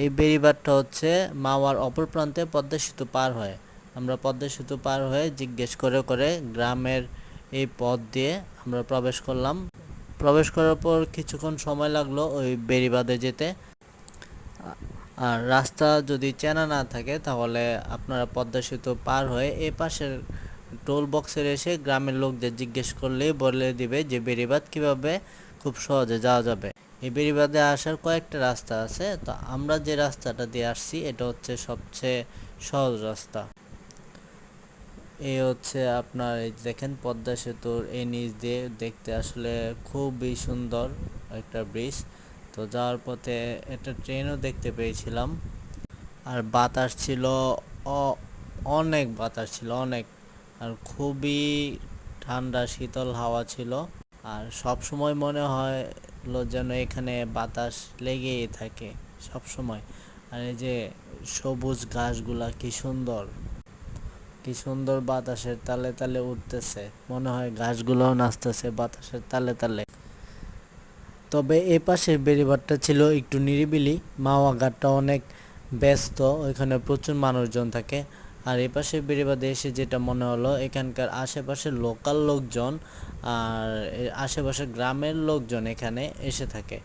এই বেড়িবাঁধটা হচ্ছে মাওয়ার অপর প্রান্তে পদ্মা সেতু পার হয়। আমরা পদ্মা সেতু পার হয়ে জিজ্ঞেস করে করে গ্রামের এই পথ দিয়ে আমরা প্রবেশ করলাম। প্রবেশ করার পর কিছুক্ষণ সময় লাগল ওই বেড়িবাঁধে যেতে। আর রাস্তা যদি চেনা না থাকে তাহলে আপনারা পদ্মা সেতু পার হয়ে এ পাশের টোল বক্সের এসে গ্রামের লোকদের জিজ্ঞেস করলেই বলে দিবে যে বেড়িবাঁধ কীভাবে খুব সহজে যাওয়া যাবে। এই বেড়িবাঁধে আসার কয়েকটা রাস্তা আছে, তো আমরা যে রাস্তাটা দিয়ে আসছি, এটা হচ্ছে সবচেয়ে সহজ রাস্তা। এই হচ্ছে আপনার দেখেন, পদ্মা সেতুর এই নিচ দিয়ে দেখতে আসলে খুবই সুন্দর একটা ব্রিজ তো যাওয়ার পথে একটা ট্রেনও দেখতে পেয়েছিলাম। আর বাতাস ছিল অনেক বাতাস ছিল, অনেক। আর খুবই ঠান্ডা, শীতল হাওয়া ছিল। আর সব সময় মনে হয় যেন এখানে বাতাস লেগেই থাকে সব সময় আর এই যে সবুজ ঘাসগুলা কি সুন্দর কি সুন্দর বাতাসের তালে তালে উঠতেছে। মনে হয় ঘাসগুলোও নাচতেছে বাতাসের তালে তালে। তবে এ পাশের বেড়িবাঁধটা ছিল একটু নিরিবিলি, মাওয়া ঘাটটা অনেক ব্যস্ত, ওইখানে প্রচুর মানুষজন থাকে। আর এ পাশে বেড়িবাঁধে এসে যেটা মনে হলো, এখানকার আশেপাশের লোকাল লোকজন আর আশেপাশের গ্রামের লোকজন এখানে এসে থাকে।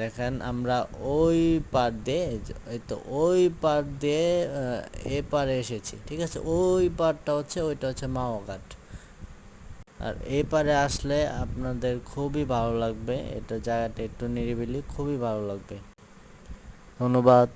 দেখেন আমরা ওই পার দিয়ে তো ওই পার দিয়ে এ পারে এসেছি, ঠিক আছে? ওই পারটা হচ্ছে, ওইটা হচ্ছে মাওয়া ঘাট আর এই পারে আসলে আপনাদের খুবই ভালো লাগবে, এটা জায়গাটা একটু নিরিবিলি, খুবই ভালো লাগবে। ধন্যবাদ।